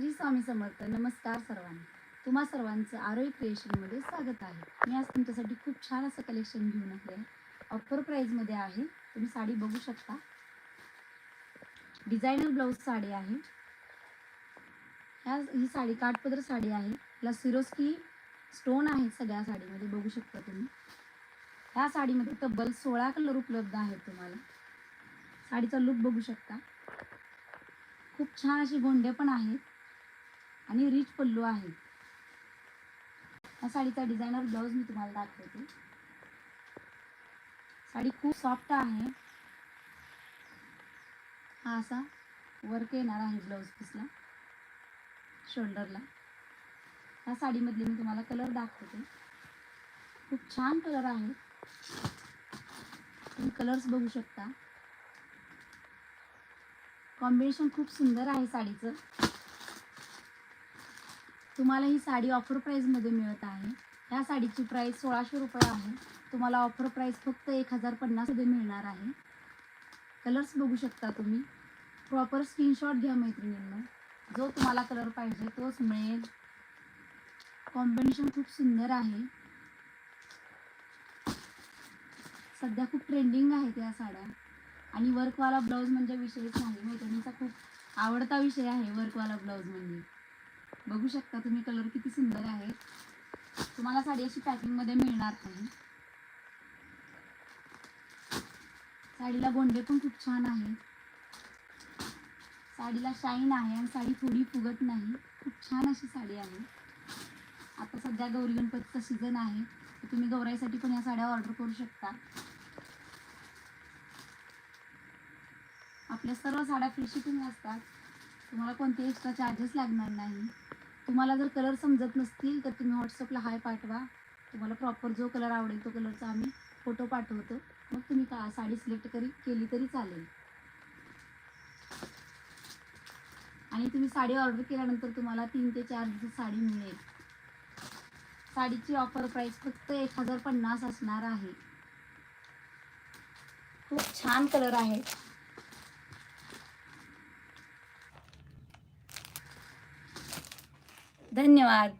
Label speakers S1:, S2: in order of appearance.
S1: श्री स्वामी समर्थ नमस्कार सर्वांना. तुम्हा सर्वांचं आरोग्य क्रिएशनमध्ये स्वागत आहे. मी आज तुमच्यासाठी खूप छान असं कलेक्शन घेऊन आले आहे. ऑफर प्राईजमध्ये आहे. तुम्ही साडी बघू शकता. डिझायनर ब्लाऊज साडी आहे. ह्या ही साडी काठपदर साडी आहे. याला सिरोस्की स्टोन आहे सगळ्या साडीमध्ये बघू शकता तुम्ही. ह्या साडीमध्ये तब्बल सोळा कलर उपलब्ध आहेत तुम्हाला. साडीचा लुक बघू शकता. खूप छान अशी गोंडे पण आहेत. आणि रिच पल्लू आहे. या साडीचा डिझायनर ब्लाऊज मी तुम्हाला दाखवते. साडी खूप सॉफ्ट आहे. हा असा वर्क येणार आहे ब्लाऊज पीसला शोल्डरला या साडीमधले मी तुम्हाला कलर दाखवते. खूप छान कलर आहे. तुम्ही कलर्स बघू शकता. कॉम्बिनेशन खूप सुंदर आहे साडीचं. तुम्हाला ही साडी ऑफर प्राईजमध्ये मिळत आहे. ह्या साडीची प्राईस सोळाशे रुपये आहे. तुम्हाला ऑफर प्राईस फक्त एक हजार पन्नासमध्ये मिळणार आहे. कलर्स बघू शकता तुम्ही. प्रॉपर स्क्रीनशॉट घ्या मैत्रिणींना. जो तुम्हाला कलर पाहिजे तोच मिळेल. कॉम्बिनेशन खूप सुंदर आहे. सध्या खूप ट्रेंडिंग आहेत या साड्या. आणि वर्कवाला ब्लाऊज म्हणजे विषयच नाही. मैत्रिणीचा खूप आवडता विषय आहे वर्कवाला ब्लाऊज म्हणजे. बघू शकता तुम्ही कलर किती सुंदर आहे. तुम्हाला साडी अशी पॅकिंगमध्ये मिळणार नाही. साडीला गोंडे पण खूप छान आहे. साडीला शाईन आहे आणि साडी थोडी फुगत नाही. खूप छान अशी साडी आहे. आता सध्या गौरी गणपतीचा सीझन आहे. तर तुम्ही गौराईसाठी पण या साड्या ऑर्डर करू शकता. आपल्या सर्व साड्या फ्री शिपिंग असतात. तुम्हाला कोणते एक्स्ट्रा चार्जेस लागणार नाही. तुम्हाला जर कलर समजत नसतील तर तुम्ही व्हॉट्सअपला हाय पाठवा. तुम्हाला प्रॉपर जो कलर आवडेल तो कलरचा आम्ही फोटो पाठवतो. मग तुम्ही का साडी सिलेक्ट करी केली तरी चालेल. आणि तुम्ही साडी ऑर्डर केल्यानंतर तुम्हाला तीन ते चार दिवस साडी मिळेल. साडीची ऑफर प्राइस फक्त एक हजार पन्नास असणार आहे. खूप छान कलर आहे. धन्यवाद.